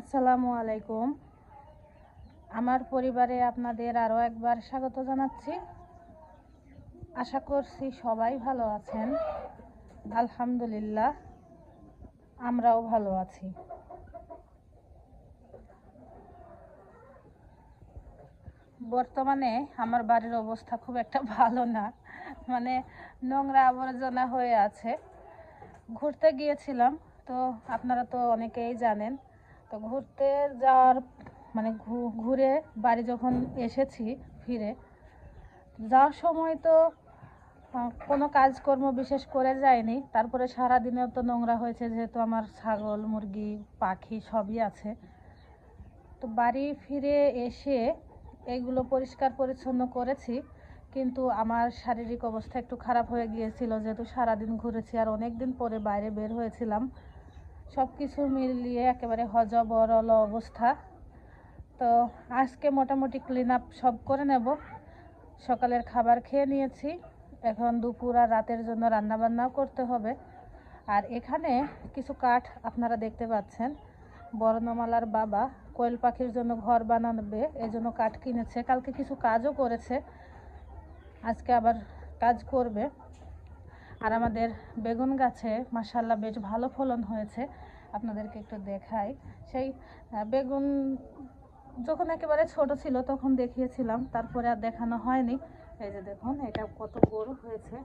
আসসালামু আলাইকুম। আমার পরিবারে আপনাদের আরও একবার স্বাগত জানাচ্ছি। আশা করছি সবাই ভালো আছেন। আলহামদুলিল্লাহ, আমরাও ভালো আছি। বর্তমানে আমার বাড়ির অবস্থা খুব একটা ভালো না। মানে নোংরা আবর্জনা হয়ে আছে। ঘুরতে গিয়েছিলাম, তো আপনারা তো অনেকেই জানেন তো ঘুরতে যাওয়ার মানে ঘুরে বাড়ি যখন এসেছি ফিরে, যাওয়ার সময় তো কোনো কাজকর্ম বিশেষ করে যায়নি। তারপরে সারা সারাদিনেও তো নোংরা হয়েছে, যেহেতু আমার ছাগল, মুরগি, পাখি সবই আছে। তো বাড়ি ফিরে এসে এইগুলো পরিষ্কার পরিচ্ছন্ন করেছি, কিন্তু আমার শারীরিক অবস্থা একটু খারাপ হয়ে গিয়েছিল, যেহেতু সারাদিন ঘুরেছি আর অনেক দিন পরে বাইরে বের হয়েছিলাম। সব কিছু মিলিয়ে একেবারে হজবরল অবস্থা। তো আজকে মোটামুটি ক্লিন আপ সব করে নেব। সকালের খাবার খেয়ে নিয়েছি। এখন দুপুর আর রাতের জন্য রান্নাবান্নাও করতে হবে। আর এখানে কিছু কাঠ আপনারা দেখতে পাচ্ছেন। বর্ণমালার বাবা কোয়েল পাখির জন্য ঘর বানাবে এই জন্য কাঠ কিনেছে। কালকে কিছু কাজও করেছে। আজকে আবার কাজ করবে। আর আমাদের বেগুন গাছে মাসাল্লাহ বেশ ভালো ফলন হয়েছে। আপনাদেরকে একটু দেখাই। সেই বেগুন যখন একেবারে ছোট ছিল তখন দেখিয়েছিলাম, তারপরে আর দেখানো হয়নি। এই যে দেখুন, এটা কত বড় হয়েছে।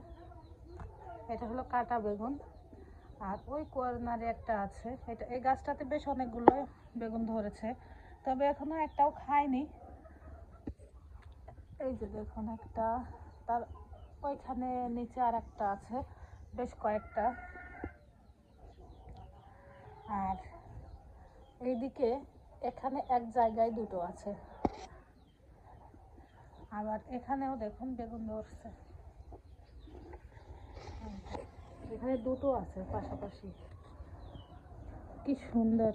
এটা হলো কাটা বেগুন। আর ওই কর্নারে একটা আছে। এটা, এই গাছটাতে বেশ অনেকগুলো বেগুন ধরেছে। তবে এখনও একটাও খায়নি। এই যে দেখুন একটা, তার ওইখানে নিচে আর একটা আছে, বেশ কয়েকটা। আর এইদিকে এখানে এক জায়গায় দুটো আছে। আবার এখানেও দেখুন বেগুন ধরছে। এখানে দুটো আছে পাশাপাশি। কি সুন্দর।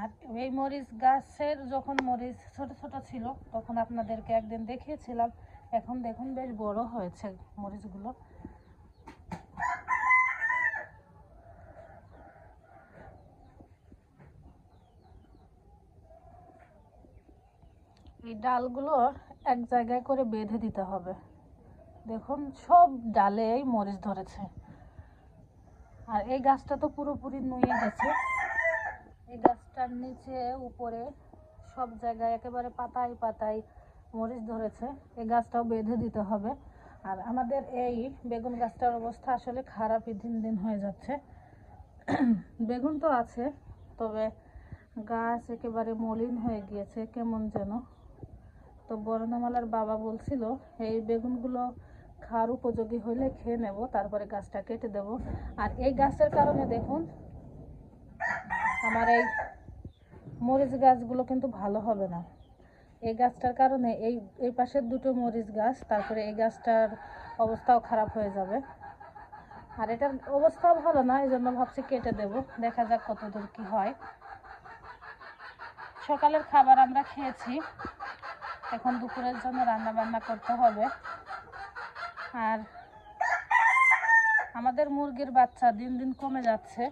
আর এই মরিচ গাছের যখন মরিচ ছোট ছোট ছিল, তখন আপনাদেরকে একদিন দেখিয়েছিলাম। এখন দেখুন বেশ বড় হয়েছে মরিচগুলো। এই ডালগুলো এক জায়গায় করে বেঁধে দিতে হবে। দেখুন, সব ডালেই মরিচ ধরেছে। আর এই গাছটা তো পুরোপুরি নুয়ে গেছে। এই গাছটার নিচে, উপরে সব জায়গায় একেবারে পাতায় পাতায় মরিচ ধরেছে, এই গাছটাও বেঁধে দিতে হবে। আর আমাদের এই বেগুন গাছটার অবস্থা আসলে খারাপই, দিন দিন হয়ে যাচ্ছে। বেগুন তো আছে, তবে গাছ একেবারে মলিন হয়ে গিয়েছে, কেমন যেন। তো বর্ণমালার বাবা বলছিল, এই বেগুনগুলো খাওয়ার উপযোগী হলে খেয়ে নেব, তারপরে গাছটা কেটে দেব। আর এই গাছের কারণে দেখুন, আমার এই মরিচ গাছগুলো কিন্তু ভালো হবে না। এই গাছটার কারণে এই এই পাশের দুটো মরিচ গাছ, তারপরে এই গাছটার অবস্থাও খারাপ হয়ে যাবে। আর এটার অবস্থাও ভালো না এই জন্য ভাবছি কেটে দেব, দেখা যাক কতদূর কি হয়। সকালের খাবার আমরা খেয়েছি, এখন দুপুরের জন্য রান্না বান্না করতে হবে। আর আমাদের মুরগির বাচ্চা দিন দিন কমে যাচ্ছে।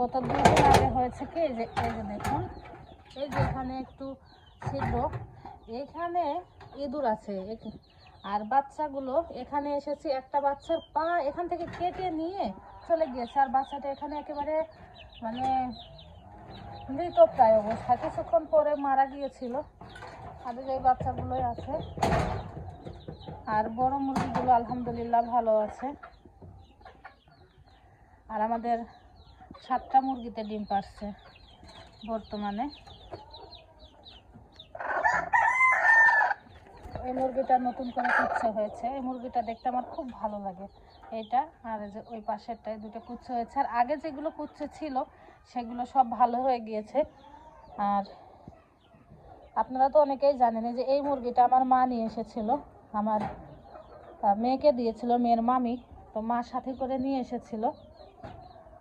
গত দুই দিন আগে হয়েছে কি, এই যে এই যে দেখুন, এই যে এখানে একটু ছিল। এখানে ইঁদুর আছে। আর বাচ্চাগুলো, এখানে এসেছে একটা বাচ্চার পা এখান থেকে কেটে নিয়ে চলে গিয়েছে। আর বাচ্চাটা এখানে একেবারে মানে মৃত প্রায় অবস্থা। কিছুক্ষণ পরে মারা গিয়েছিল। আর এই বাচ্চাগুলোই আছে। আর বড় মুরগিগুলো আলহামদুলিল্লাহ ভালো আছে। আর আমাদের সাতটা মুরগিতে ডিম পারছে বর্তমানে। এই মুরগিটা নতুন করে কুচ্ছে হয়েছে। এই মুরগিটা দেখতে আমার খুব ভালো লাগে। এটা আর যে ওই পাশেরটায় দুটো কুচ্ছে হয়েছে। আর আগে যেগুলো কুচ্ছে ছিল, সেগুলো সব ভালো হয়ে গিয়েছে। আর আপনারা তো অনেকেই জানেন যে এই মুরগিটা আমার মা নিয়ে এসেছিল। আমার মেয়েকে দিয়েছিল, মেয়ের মামি। তো মা সাথে করে নিয়ে এসেছিল।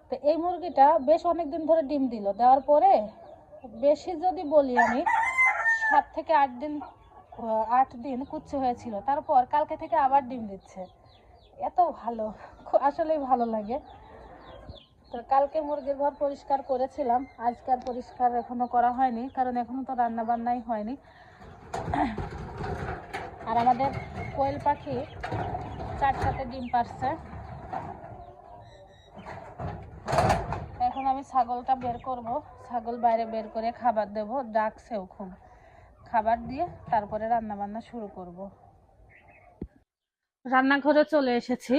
তো এই মুরগিটা বেশ অনেক দিন ধরে ডিম দিল। দেওয়ার পরে বেশি যদি বলি আমি, সাত থেকে আট দিন আট দিন কুচ্ছে হয়েছিল। তারপর কালকে থেকে আবার ডিম দিচ্ছে। এত ভালো। আসলেই ভালো লাগে। তো কালকে মুরগির ঘর পরিষ্কার করেছিলাম। আজকে আর পরিষ্কার এখনও করা হয়নি, কারণ এখনও তো রান্না বান্নাই হয়নি। আর আমাদের কোয়েল পাখি চারটাতে ডিম পারছে। এখন আমি ছাগলটা বের করব। ছাগল বাইরে বের করে খাবার দেব। ডাকছেও খুব খাবার দিয়ে তারপরে রান্না বান্না শুরু করব। রান্নাঘরে চলে এসেছি।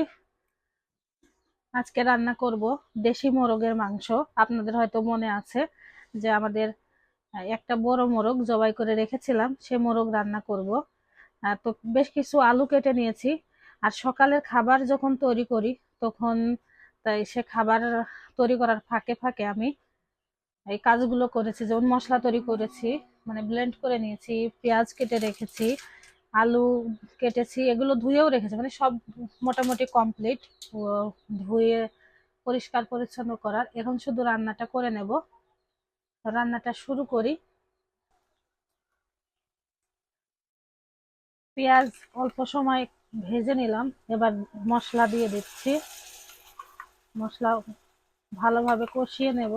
আজকে রান্না করব দেশি মোরগের মাংস। আপনাদের হয়তো মনে আছে যে আমাদের একটা বড় মোরগ জবাই করে রেখেছিলাম, সে মোরগ রান্না করব। তো বেশ কিছু আলু কেটে নিয়েছি। আর সকালের খাবার যখন তৈরি করি, তখন তাই সে খাবার তৈরি করার ফাঁকে ফাঁকে আমি এই কাজগুলো করেছি, যেমন মশলা তৈরি করেছি মানে ব্লেন্ড করে নিয়েছি, পেঁয়াজ কেটে রেখেছি, আলু কেটেছি, এগুলো ধুয়েও রেখেছি মানে সব মোটামুটি কমপ্লিট ধুয়ে পরিষ্কার পরিচ্ছন্ন করার। এখন শুধু রান্নাটা করে নেব। রান্নাটা শুরু করি। পেঁয়াজ অল্প সময় ভেজে নিলাম, এবার মশলা দিয়ে দিচ্ছি। মশলা ভালোভাবে কষিয়ে নেব।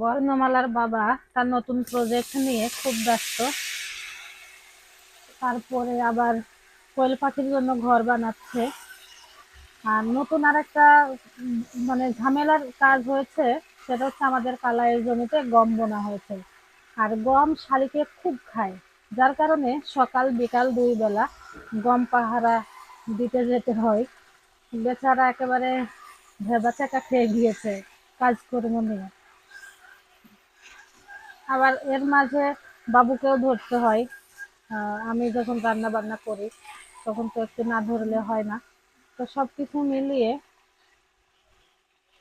বর্ণমালার বাবা তার নতুন প্রজেক্ট নিয়ে খুব ব্যস্ত। তারপরে আবার কোয়েল পাখির জন্য ঘর বানাচ্ছে। আর নতুন আর একটা মানে ঝামেলার কাজ হয়েছে, সেটা হচ্ছে আমাদের কালাইয়ের জমিতে গম বোনা হয়েছে। আর গম শালিকে খুব খায়, যার কারণে সকাল বিকাল দুই বেলা গম পাহারা দিতে যেতে হয়। বেচারা একেবারে ভেবা চাকা খেয়ে গিয়েছে কাজকর্ম নিয়ে। আবার এর মাঝে বাবুকেও ধরতে হয়। আমি যখন রান্না বান্না করি, তখন তো একটু না ধরলে হয় না। তো সব কিছু মিলিয়ে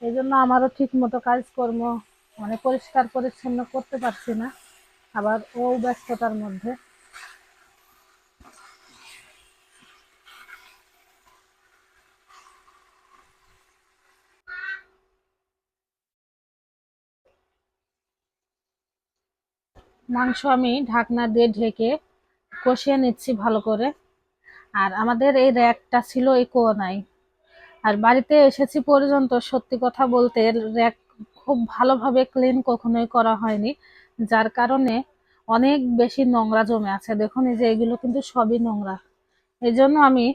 এই জন্য আমারও ঠিক মতো কাজকর্ম মানে পরিষ্কার পরিচ্ছন্ন করতে পারছি না। আবার ও ব্যস্ততার মধ্যে। মাংস আমি ঢাকনা দিয়ে ঢেকে কষিয়ে নিচ্ছি ভালো করে। আর আমাদের এই র্যাকটা ছিল এই কোনায়। আর বাড়িতে এসেছি পর্যন্ত সত্যি কথা বলতে র্যাক খুব ভালোভাবে ক্লিন কখনোই করা হয়নি, যার কারণে অনেক বেশি নোংরা জমে আছে। দেখুন এই যে এগুলো কিন্তু সবই নোংরা। এই জন্য আমি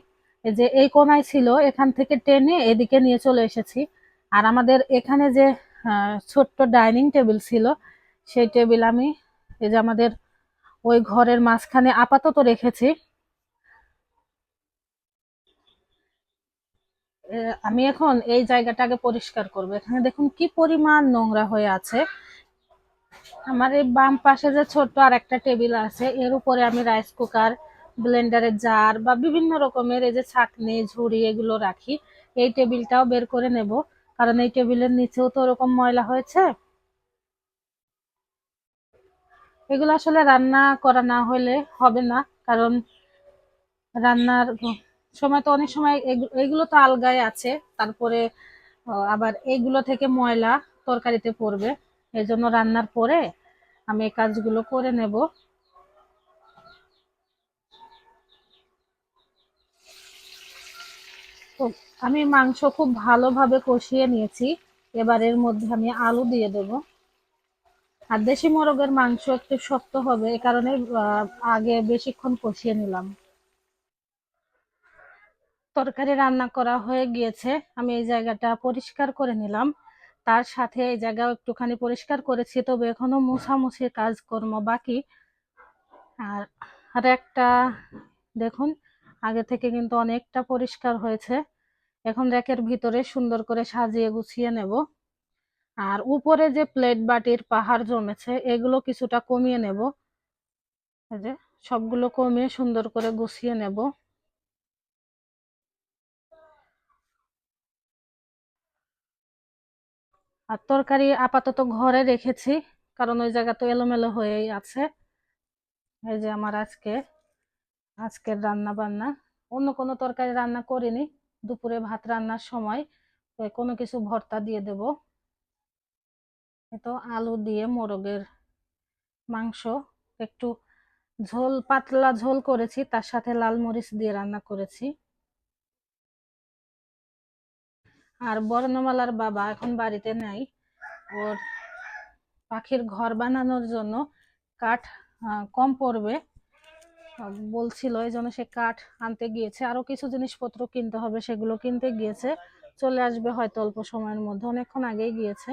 এই যে এই কোনায় ছিল, এখান থেকে টেনে এদিকে নিয়ে চলে এসেছি। আর আমাদের এখানে যে ছোট্ট ডাইনিং টেবিল ছিল, সেই টেবিল আমি এই যে আমাদের ওই ঘরের মাঝখানে আপাতত রেখেছি। আমি এখন এই জায়গাটাকে পরিষ্কার করব। এখানে দেখুন কি পরিমাণ নোংরা হয়ে আছে। আমার এই বাম পাশে যে ছোট্ট আর একটা টেবিল আছে, এর উপরে আমি রাইস কুকার, ব্লেন্ডারের জার বা বিভিন্ন রকমের এই যে ছাঁকনি, ঝুড়ি এগুলো রাখি। এই টেবিলটাও বের করে নেব, কারণ এই টেবিলের নিচেও তো ওরকম ময়লা হয়েছে। এগুলো আসলে রান্না করা না হলে হবে না, কারণ রান্নার সময় তো অনেক সময় এগু- এগুলো তো আলগায় আছে, তারপরে আবার এইগুলো থেকে ময়লা তরকারিতে পড়বে এই জন্য রান্নার পরে আমি এই কাজগুলো করে নেব। তো আমি মাংস খুব ভালোভাবে কষিয়ে নিয়েছি এবার এর মধ্যে আমি আলু দিয়ে দেব। আর দেশি মোরগের মাংস একটু শক্ত হবে, এ কারণে আগে বেশিক্ষণ কষিয়ে নিলাম। তরকারি রান্না করা হয়ে গিয়েছে, আমি এই জায়গাটা পরিষ্কার করে নিলাম। তার সাথে এই জায়গাও একটুখানি পরিষ্কার করেছি, তবে এখনও মোছামুছির কাজকর্ম বাকি। আর আর একটা, দেখুন, আগে থেকে কিন্তু অনেকটা পরিষ্কার হয়েছে। এখন র্যাকের ভিতরে সুন্দর করে সাজিয়ে গুছিয়ে নেব। আর উপরে যে প্লেট বাটির পাহাড় জমেছে, এগুলো কিছুটা কমিয়ে নেব। যে, সবগুলো কমিয়ে সুন্দর করে গুছিয়ে নেব। আর তরকারি আপাতত ঘরে রেখেছি, কারণ ওই জায়গা তো এলোমেলো হয়েই আছে। এই যে আমার আজকে, আজকের রান্না বান্না অন্য কোনো তরকারি রান্না করিনি, দুপুরে ভাত রান্নার সময় কোনো কিছু ভর্তা দিয়ে দেব। তো আলু দিয়ে মোরগের মাংস, একটু ঝোল, পাতলা ঝোল করেছি, তার সাথে লাল মরিচ দিয়ে রান্না করেছি। আর বর্ণমালার বাবা এখন বাড়িতে নাই। ওর পাখির ঘর বানানোর জন্য কাঠ কম পড়বে। বলছিল এই জন্য সে কাঠ আনতে গিয়েছে। আরও কিছু জিনিসপত্র কিনতে হবে, সেগুলো কিনতে গিয়েছে। চলে আসবে হয়তো অল্প সময়ের মধ্যে, অনেকক্ষণ আগেই গিয়েছে।